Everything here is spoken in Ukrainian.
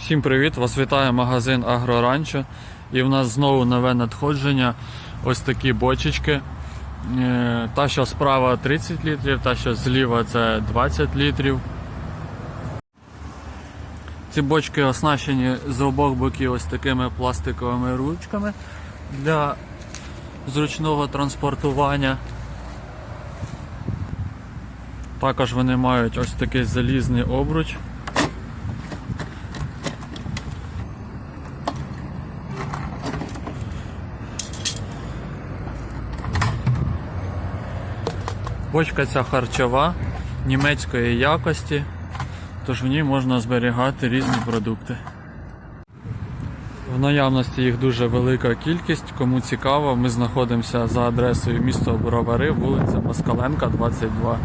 Всім привіт! Вас вітає магазин Агроранчо. І в нас знову нове надходження. Ось такі бочечки. Е, Та, що справа 30 літрів, та, що зліва це 20 літрів. Ці бочки оснащені з обох боків ось такими пластиковими ручками для зручного транспортування. Також вони мають ось такий залізний обруч. Бочка ця харчова, німецької якості, тож в ній можна зберігати різні продукти. В наявності їх дуже велика кількість. Кому цікаво, ми знаходимося за адресою місто Бровари, вулиця Москаленка, 22.